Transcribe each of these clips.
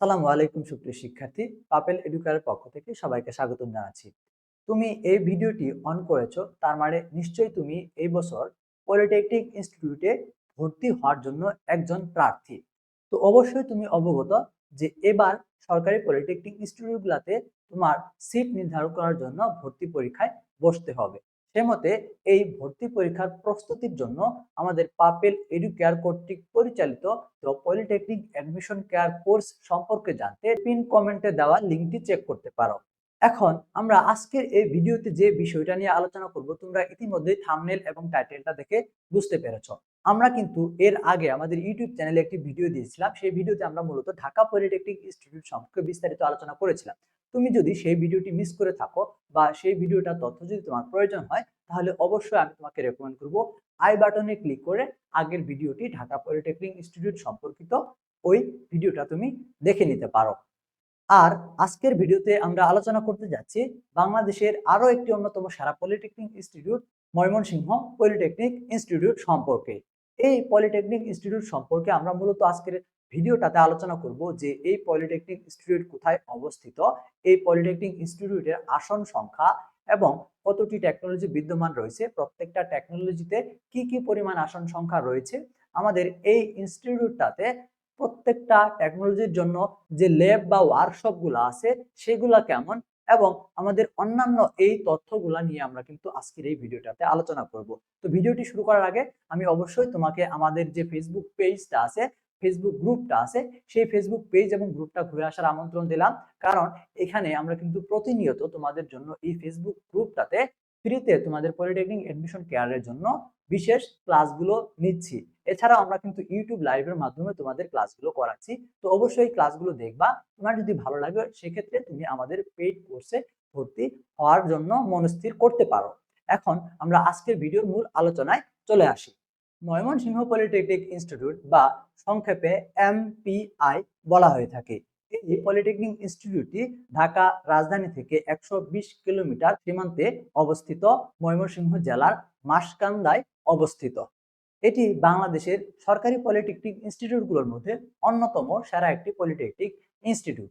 সালামু আলাইকুম সুপ্রিয় শিক্ষার্থী, পাপেল এডুকারের পক্ষ থেকে সবাইকে স্বাগতম জানাচ্ছি। তুমি এই ভিডিওটি অন করেছ, তার মানে নিশ্চয়ই তুমি এই বছর পলিটেকনিক ইনস্টিটিউটে ভর্তি হওয়ার জন্য একজন প্রার্থী। তো অবশ্যই তুমি অবগত যে এবার সরকারি পলিটেকনিক ইনস্টিটিউটগুলোতে তোমার সিট নির্ধারণ করার জন্য ভর্তি পরীক্ষায় বসতে হবে। সে মতে এই ভর্তি পরীক্ষার প্রস্তুতির জন্য আমাদের পাপেল এডুকেয়ার কর্তৃক পরিচালিত তো পলিটেকনিক অ্যাডমিশন কেয়ার কোর্স সম্পর্কে জানতে পিন কমেন্টে দেওয়া লিঙ্কটি চেক করতে পারো। এখন আমরা আজকের এই ভিডিওতে যে বিষয়টা নিয়ে আলোচনা করব, তোমরা ইতিমধ্যেই থামনেল এবং টাইটেলটা দেখে বুঝতে পেরেছ। আমরা কিন্তু এর আগে আমাদের ইউটিউব চ্যানেলে একটি ভিডিও দিয়েছিলাম, সেই ভিডিওতে আমরা মূলত ঢাকা পলিটেকনিক ইনস্টিটিউট সম্পর্কে বিস্তারিত আলোচনা করেছিলাম। তুমি যদি সেই ভিডিওটি মিস করে থাকো বা সেই ভিডিওটার তথ্য যদি তোমার প্রয়োজন হয়, তাহলে অবশ্যই আমি তোমাকে রেকমেন্ড করব আই বাটনে ক্লিক করে আগের ভিডিওটি ঢাকা পলিটেকনিক ইনস্টিটিউট সম্পর্কিত ওই ভিডিওটা তুমি দেখে নিতে পারো। আর আজকের ভিডিওতে আমরা আলোচনা করতে যাচ্ছি বাংলাদেশের আরও একটি অন্যতম সারা polytechnic institute Mymensingh polytechnic institute সম্পর্কে। এই পলিটেকনিক ইনস্টিটিউট সম্পর্কে আমরা মূলত আজকের ভিডিওটাতে আলোচনা করব যে এই পলিটেকনিক ইনস্টিটিউট কোথায় অবস্থিত, এই পলিটেকনিক ইনস্টিটিউটের আসন সংখ্যা এবং কতটি টেকনোলজি বিদ্যমান রয়েছে, প্রত্যেকটা টেকনোলজিতে কি কি পরিমাণ আসন সংখ্যা রয়েছে, আমাদের এই ইনস্টিটিউটটাতে প্রত্যেকটা টেকনোলজির জন্য যে ল্যাব বা ওয়ার্কশপগুলো আছে সেগুলা কেমন এবং আমাদের অন্যান্য এই তথ্যগুলা নিয়ে আমরা কিন্তু আজকের এই ভিডিওটাতে আলোচনা করব। তো ভিডিওটি শুরু করার আগে আমি অবশ্যই তোমাকে আমাদের যে ফেসবুক পেজটা আছে ফেসবুক গ্রুপটা আছে, সেই ফেসবুক পেজ এবং গ্রুপটা ঘুরে আসার আমন্ত্রণ দিলাম। কারণ এখানে আমরা কিন্তু প্রতিনিয়ত তোমাদের জন্য এই ফেসবুক গ্রুপটাতে ফ্রিতে তোমাদের পলিটেকনিক এডমিশন কেয়ারের জন্য বিশেষ ক্লাসগুলো নিচ্ছি। এছাড়া আমরা কিন্তু ইউটিউব লাইভের মাধ্যমে তোমাদের ক্লাসগুলো করাচ্ছি। তো অবশ্যই ক্লাসগুলো দেখবা। তোমার যদি ভালো লাগে, সেক্ষেত্রে তুমি আমাদের পেইড কোর্সে ভর্তি হওয়ার জন্য মনস্থির করতে পারো। এখন আমরা আজকের ভিডিওর মূল আলোচনায় চলে আসি। ময়মনসিংহ পলিটেকনিক ইনস্টিটিউট বা সংক্ষেপে এমপিআই বলা হয়ে থাকে। এই পলিটেকনিক ইনস্টিটিউটটি ঢাকা রাজধানী থেকে একশো বিশ কিলোমিটার সীমান্তে অবস্থিত ময়মনসিংহ জেলার মাসকান্দায় অবস্থিত। এটি বাংলাদেশের সরকারি পলিটেকনিক ইনস্টিটিউটগুলোর মধ্যে অন্যতম সেরা একটি পলিটেকনিক ইনস্টিটিউট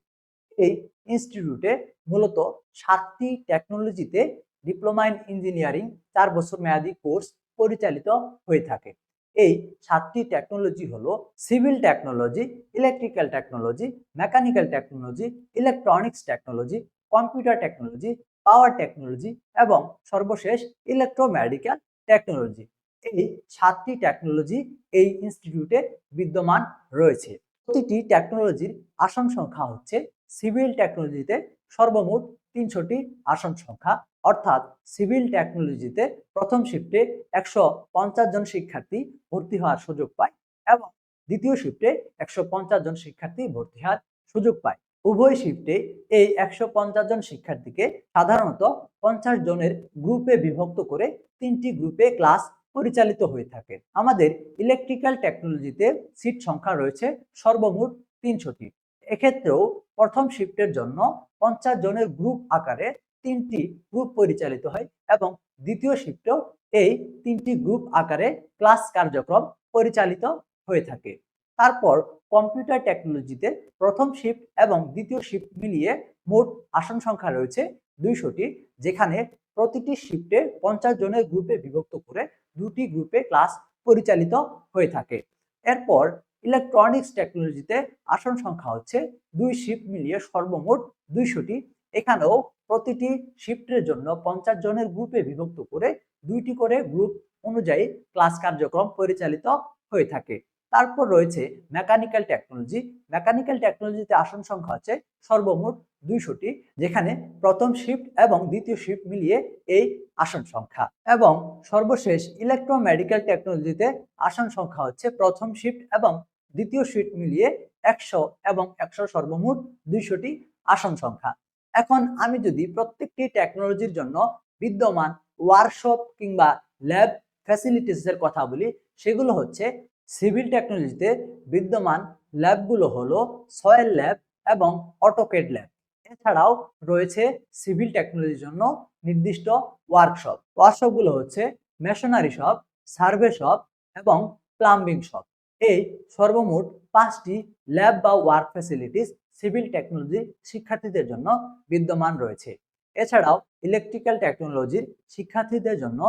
এই ইনস্টিটিউটে মূলত সাতটি টেকনোলজিতে ডিপ্লোমা ইন ইঞ্জিনিয়ারিং চার বছর মেয়াদী কোর্স পরিচালিত হয়ে থাকে। এই সাতটি টেকনোলজি হলো civil technology electrical technology mechanical technology electronics technology computer technology power technology এবং সর্বশেষ ইলেকট্রোমেডিক্যাল টেকনোলজি এই সাতটি টেকনোলজি এই ইনস্টিটিউটে বিদ্যমান রয়েছে। প্রতিটি টেকনোলজির আসন সংখ্যা হচ্ছে সিভিল টেকনোলজিতে সর্বমোট তিনশোটি আসন সংখ্যা। অর্থাৎ সিভিল টেকনোলজিতে প্রথম শিফটে একশো পঞ্চাশ জন শিক্ষার্থী ভর্তি হওয়ার সুযোগ পায় এবং দ্বিতীয় শিফটে একশো পঞ্চাশ জন শিক্ষার্থী ভর্তি হওয়ার সুযোগ পায়। উভয় শিফটে এই একশো পঞ্চাশ জন শিক্ষার্থীকে সাধারণত পঞ্চাশ জনের গ্রুপে বিভক্ত করে তিনটি গ্রুপে ক্লাস পরিচালিত হয়ে থাকে। আমাদের ইলেকট্রিক্যাল টেকনোলজিতে সিট সংখ্যা রয়েছে সর্বমোট তিনশোটি। এক্ষেত্রেও প্রথম শিফটের জন্য পঞ্চাশ জনের গ্রুপ আকারে তিনটি গ্রুপ পরিচালিত হয় এবং দ্বিতীয় শিফটেও এই তিনটি গ্রুপ আকারে ক্লাস কার্যক্রম পরিচালিত হয়ে থাকে। তারপর কম্পিউটার টেকনোলজিতে প্রথম শিফট এবং দ্বিতীয় শিফট মিলিয়ে মোট আসন সংখ্যা রয়েছে দুইশোটি, যেখানে প্রতিটি শিফটে পঞ্চাশ জনের গ্রুপে বিভক্ত করে দুটি গ্রুপে ক্লাস পরিচালিত হয়ে থাকে। এরপর ইলেকট্রনিক্স টেকনোলজিতে আসন সংখ্যা হচ্ছে দুই শিফট মিলিয়ে সর্বমোট দুইশোটি এখানেও প্রতিটি শিফটের জন্য পঞ্চাশ জনের গ্রুপে বিভক্ত করে দুইটি করে গ্রুপ অনুযায়ী ক্লাস কার্যক্রম পরিচালিত হয়ে থাকে। তারপর রয়েছে মেকানিক্যাল টেকনোলজি মেকানিক্যাল টেকনোলজিতে আসন সংখ্যা হচ্ছে সর্বমোট দুইশোটি, যেখানে প্রথম শিফট এবং দ্বিতীয় শিফট মিলিয়ে এই আসন সংখ্যা। এবং সর্বশেষ ইলেকট্রোমেডিক্যাল টেকনোলজিতে আসন সংখ্যা হচ্ছে প্রথম শিফট এবং দ্বিতীয় শিফট মিলিয়ে একশো এবং একশো সর্বমোট দুইশোটি আসন সংখ্যা। এখন আমি যদি প্রত্যেকটি টেকনোলজির জন্য বিদ্যমান ওয়ার্কশপ কিংবা ল্যাব ফ্যাসিলিটিসের কথা বলি, সেগুলো হচ্ছে সিভিল টেকনোলজিতে বিদ্যমান ল্যাবগুলো হলো সয়েল ল্যাব এবং অটোকেড ল্যাব এছাড়াও রয়েছে সিভিল টেকনোলজির জন্য নির্দিষ্ট ওয়ার্কশপ ওয়ার্কশপগুলো হচ্ছে মেশনারি শপ সার্ভে শপ এবং প্লাম্বিং শপ এই সর্বমোট পাঁচটি ল্যাব বা ওয়ার্ক ফ্যাসিলিটিস সিভিল টেকনোলজি শিক্ষার্থীদের জন্য বিদ্যমান রয়েছে। এছাড়াও ইলেকট্রিক্যাল টেকনোলজির শিক্ষার্থীদের জন্য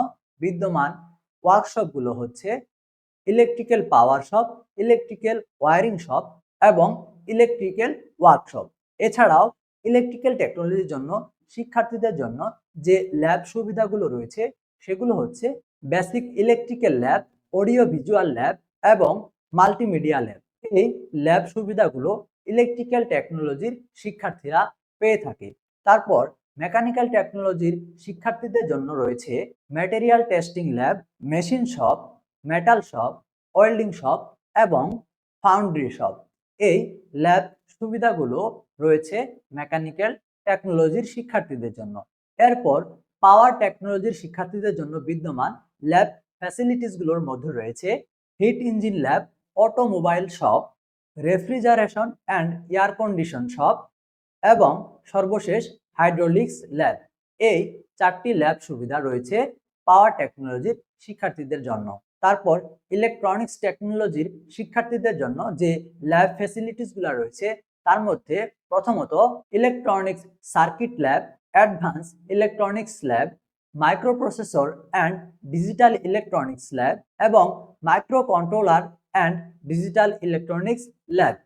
বিদ্যমান ওয়ার্কশপগুলো হচ্ছে electrical power shop, electrical wiring shop এবং ইলেকট্রিক্যাল ওয়ার্কশপ। এছাড়াও ইলেকট্রিক্যাল টেকনোলজির জন্য শিক্ষার্থীদের জন্য যে ল্যাব সুবিধাগুলো রয়েছে, সেগুলো হচ্ছে basic electrical lab, audio visual lab এবং মাল্টিমিডিয়া ল্যাব। এই ল্যাব সুবিধাগুলো ইলেকট্রিক্যাল টেকনোলজির শিক্ষার্থীরা পেয়ে থাকে। তারপর মেকানিক্যাল টেকনোলজির শিক্ষার্থীদের জন্য রয়েছে material testing lab machine shop metal shop welding shop এবং ফাউন্ড্রি শপ এই ল্যাব সুবিধাগুলো রয়েছে মেকানিক্যাল টেকনোলজির শিক্ষার্থীদের জন্য। এরপর পাওয়ার টেকনোলজির শিক্ষার্থীদের জন্য বিদ্যমান ল্যাব ফ্যাসিলিটিসগুলোর মধ্যে রয়েছে heat engine lab automobile shop refrigeration and air condition shop এবং সর্বশেষ হাইড্রোলিক্স ল্যাব। এই চারটি ল্যাব সুবিধা রয়েছে পাওয়ার টেকনোলজির শিক্ষার্থীদের জন্য। তারপর ইলেকট্রনিক্স টেকনোলজির শিক্ষার্থীদের জন্য যে ল্যাব ফ্যাসিলিটিসগুলো রয়েছে, তার মধ্যে প্রথমত electronics circuit lab advance electronics lab, microprocessor and digital electronics lab এবং microcontroller and digital electronics lab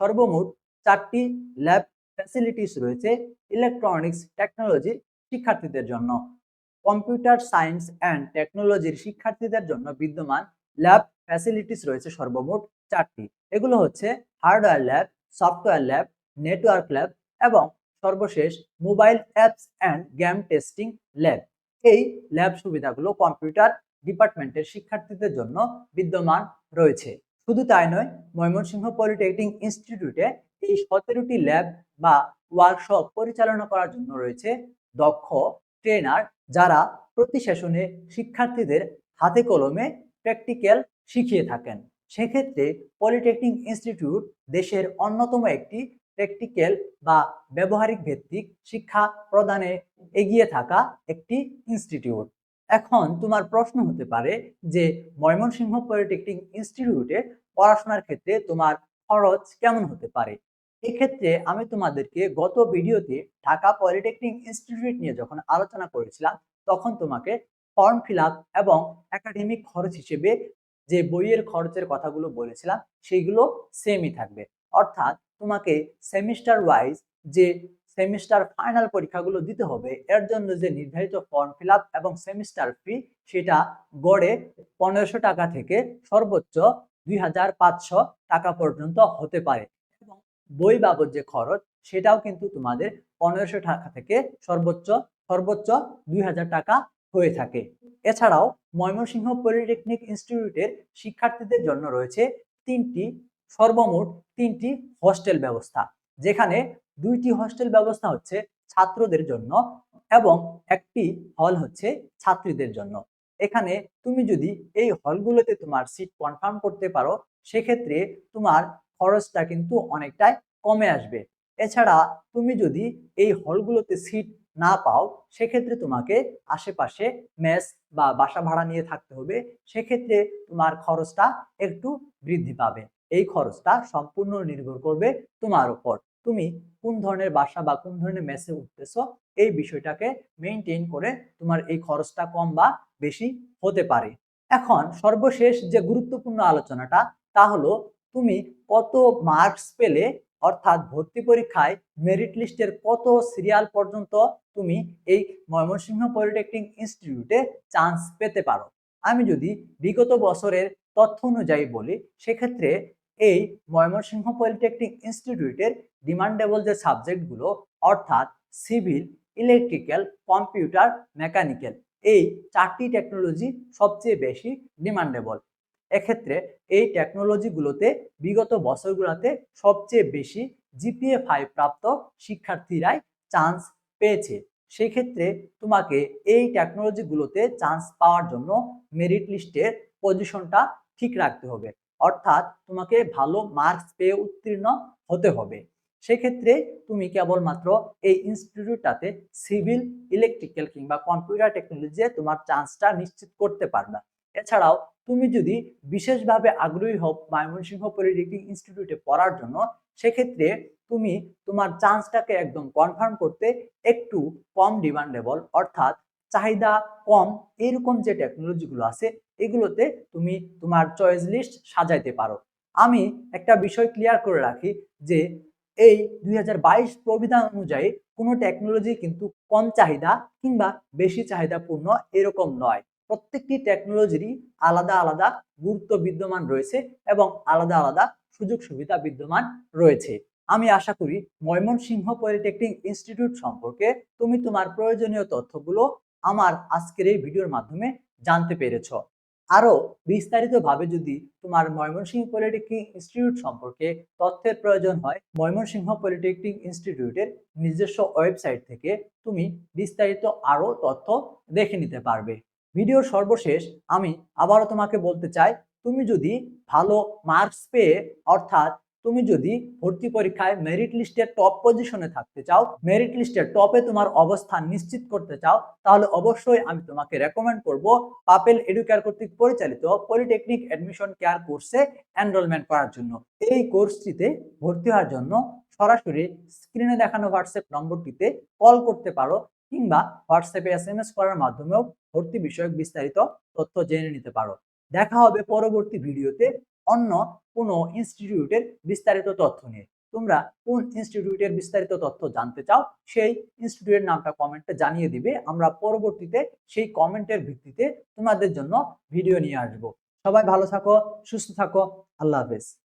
সর্বমোট চারটি ল্যাব ফ্যাসিলিটিস রয়েছে ইলেকট্রনিক্স টেকনোলজির শিক্ষার্থীদের জন্য। কম্পিউটার সায়েন্স অ্যান্ড টেকনোলজির শিক্ষার্থীদের জন্য বিদ্যমান ল্যাব ফ্যাসিলিটিস রয়েছে সর্বমোট চারটি। এগুলো হচ্ছে hardware lab software lab network lab এবং সর্বশেষ mobile apps and game testing lab এই ল্যাব সুবিধাগুলো কম্পিউটার ডিপার্টমেন্টের শিক্ষার্থীদের জন্য বিদ্যমান রয়েছে। শুধু তাই নয়, ময়মনসিংহ পলিটেকনিক ইনস্টিটিউটে এই সতেরোটি ল্যাব বা ওয়ার্কশপ পরিচালনা করার জন্য রয়েছে দক্ষ ট্রেনার যারা প্রতি সেশনে শিক্ষার্থীদের হাতে কলমে প্র্যাকটিক্যাল শিখিয়ে থাকেন। সেক্ষেত্রে পলিটেকনিক ইনস্টিটিউট দেশের অন্যতম একটি প্র্যাকটিক্যাল বা ব্যবহারিক ভিত্তিক শিক্ষা প্রদানে এগিয়ে থাকা একটি ইনস্টিটিউট। এখন তোমার প্রশ্ন হতে পারে যে ময়মনসিংহ পলিটেকনিক ইনস্টিটিউটে পড়াশোনার ক্ষেত্রে তোমার খরচ কেমন হতে পারে? এক্ষেত্রে আমি তোমাদেরকে গত ভিডিওতে ঢাকা পলিটেকনিক ইনস্টিটিউট নিয়ে যখন আলোচনা করেছিলাম, তখন তোমাকে ফর্ম ফিল এবং একাডেমিক খরচ হিসেবে যে বইয়ের খরচের কথাগুলো বলেছিলাম, সেইগুলো সেমই থাকবে। অর্থাৎ তোমাকে সেমিস্টার ওয়াইজ যে সেমিস্টার ফাইনাল পরীক্ষাগুলো দিতে হবে। এর জন্য যে নির্ধারিত ফর্ম ফিল এবং সেমিস্টার ফি সেটা গড়ে পনেরোশো টাকা থেকে সর্বোচ্চ দুই হাজার পাঁচশো টাকা পর্যন্ত হতে পারে। এবং বই বাবদ যে খরচ, সেটাও কিন্তু তোমাদের পনেরোশো টাকা থেকে সর্বোচ্চ সর্বোচ্চ দুই হাজার টাকা হয়ে থাকে। এছাড়াও ময়মনসিংহ পলিটেকনিক ইনস্টিটিউটের শিক্ষার্থীদের জন্য রয়েছে তিনটি, সর্বমোট তিনটি হোস্টেল ব্যবস্থা, যেখানে দুইটি হস্টেল ব্যবস্থা হচ্ছে ছাত্রদের জন্য এবং একটি হল হচ্ছে ছাত্রীদের জন্য। এখানে তুমি যদি এই হলগুলোতে তোমার সিট কনফার্ম করতে পারো, সেক্ষেত্রে তোমার খরচটা কিন্তু অনেকটাই কমে আসবে। এছাড়া তুমি যদি এই হলগুলোতে সিট না পাও, সেক্ষেত্রে তোমাকে আশেপাশে মেস বা বাসা ভাড়া নিয়ে থাকতে হবে। সেক্ষেত্রে তোমার খরচটা একটু বৃদ্ধি পাবে। এই খরচটা সম্পূর্ণ নির্ভর করবে তোমার উপর। তুমি কোন ধরনের বাসা বা কোন ধরনের মেসে উঠতেছো, এই বিষয়টাকে মেনটেন করে তোমার এই খরচটা কম বা বেশি হতে পারে। এখন সর্বশেষ যে গুরুত্বপূর্ণ আলোচনাটা, তা হলো তুমি কত মার্কস পেলে, অর্থাৎ ভর্তি পরীক্ষায় মেরিট লিস্টের কত সিরিয়াল পর্যন্ত তুমি এই ময়মনসিংহ পলিটেকনিক ইনস্টিটিউটে চান্স পেতে পারো। আমি যদি বিগত বছরের তথ্য অনুযায়ী বলি, সেক্ষেত্রে এই ময়মনসিংহ পলিটেকনিক ইনস্টিটিউটের ডিমান্ডেবল যে সাবজেক্টগুলো, অর্থাৎ সিভিল, ইলেকট্রিক্যাল, কম্পিউটার, মেকানিক্যাল, এই চারটি টেকনোলজি সবচেয়ে বেশি ডিমান্ডেবল। এক্ষেত্রে এই টেকনোলজিগুলোতে বিগত বছরগুলোতে সবচেয়ে বেশি জিপিএ ফাইভ প্রাপ্ত শিক্ষার্থীরাই চান্স পেয়েছে। সেই ক্ষেত্রে তোমাকে এই টেকনোলজিগুলোতে চান্স পাওয়ার জন্য মেরিট লিস্টের পজিশনটা ঠিক রাখতে হবে। অর্থাৎ তোমাকে ভালো মার্কস পেয়ে উত্তীর্ণ হতে হবে। সেক্ষেত্রে তুমি কেবলমাত্র এই ইনস্টিটিউটটাতে সিভিল ইলেকট্রিক্যাল কিংবা কম্পিউটার টেকনোলজিতে তোমার চান্সটা নিশ্চিত করতে পারবে। এছাড়াও তুমি যদি বিশেষভাবে আগ্রহী হও ময়মনসিংহ পলিটেকনিক ইনস্টিটিউটে পড়ার জন্য, সেক্ষেত্রে তুমি তোমার চান্সটাকে একদম কনফার্ম করতে একটু কম ডিমান্ডেবল অর্থাৎ চাহিদা কম, এরকম যে টেকনোলজিগুলো আছে, এগুলোতে তুমি তোমার চয়েস লিস্ট সাজাইতে পারো। আমি একটা বিষয় ক্লিয়ার করে রাখি যে, এই দুই হাজার বাইশ প্রবিধান অনুযায়ী কোনো টেকনোলজি কিন্তু কম চাহিদা কিংবা বেশি চাহিদাপূর্ণ এরকম নয়। প্রত্যেকটি টেকনোলজিরই আলাদা আলাদা গুরুত্ব বিদ্যমান রয়েছে এবং আলাদা আলাদা সুযোগ সুবিধা বিদ্যমান রয়েছে। আমি আশা করি ময়মনসিংহ পলিটেকনিক ইনস্টিটিউট সম্পর্কে তুমি তোমার প্রয়োজনীয় তথ্যগুলো আমার আজকের এই ভিডিওর মাধ্যমে জানতে পেরেছ। আরও বিস্তারিতভাবে যদি তোমার ময়মনসিংহ পলিটেকনিক ইনস্টিটিউট সম্পর্কে তথ্যের প্রয়োজন হয়, ময়মনসিংহ পলিটেকনিক ইনস্টিটিউটের নিজস্ব ওয়েবসাইট থেকে তুমি বিস্তারিত আরও তথ্য দেখে নিতে পারবে। ভিডিওর সর্বশেষ আমি আবারও তোমাকে বলতে চাই, তুমি যদি ভালো মার্কস পেয়ে অর্থাৎ তুমি যদি ভর্তি পরীক্ষায় মেরিট লিস্টের টপ পজিশনে থাকতে চাও মেরিট লিস্টের টপে তোমার অবস্থান নিশ্চিত করতে চাও, তাহলে অবশ্যই আমি তোমাকে রেকমেন্ড করব পাপেল এডুকেয়ার কর্তৃক পরিচালিত পলিটেকনিক অ্যাডমিশন কেয়ার কোর্সে এনরোলমেন্ট করার জন্য। এই কোর্সটিতে ভর্তি হওয়ার জন্য সরাসরি স্ক্রিনে দেখানো হোয়াটসঅ্যাপ নম্বরটিতে কল করতে পারো কিংবা হোয়াটসঅ্যাপে এস এম এস করার মাধ্যমেও ভর্তি বিষয়ক বিস্তারিত তথ্য জেনে নিতে পারো। দেখা হবে পরবর্তী ভিডিওতে অন্য কোনো ইনস্টিটিউটের বিস্তারিত তথ্য নিয়ে। তোমরা কোন ইনস্টিটিউটের বিস্তারিত তথ্য জানতে চাও, সেই ইনস্টিটিউটের নামটা কমেন্টে জানিয়ে দিবে। আমরা পরবর্তীতে সেই কমেন্টের ভিত্তিতে তোমাদের জন্য ভিডিও নিয়ে আসব। সবাই ভালো থাকো, সুস্থ থাকো। আল্লাহ হাফেজ।